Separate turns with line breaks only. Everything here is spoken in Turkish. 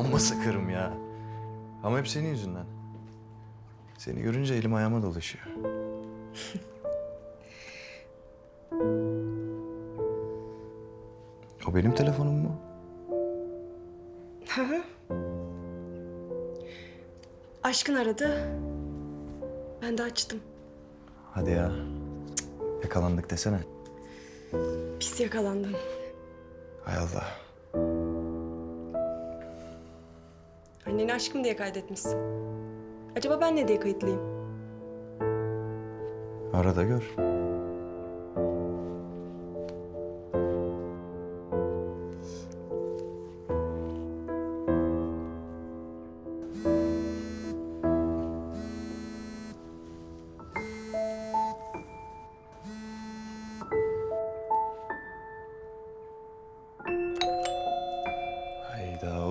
Amma sakarım ya. Ama hep senin yüzünden. Seni görünce elim ayağıma dolaşıyor. o benim telefonum mu?
Aşkın aradı. Ben de açtım.
Hadi ya. Cık, Yakalandık desene.
Pis yakalandım.
Hay Allah.
Anneni aşkım diye kaydetmişsin. Acaba ben ne diye kayıtlıyım?
Ara da gör.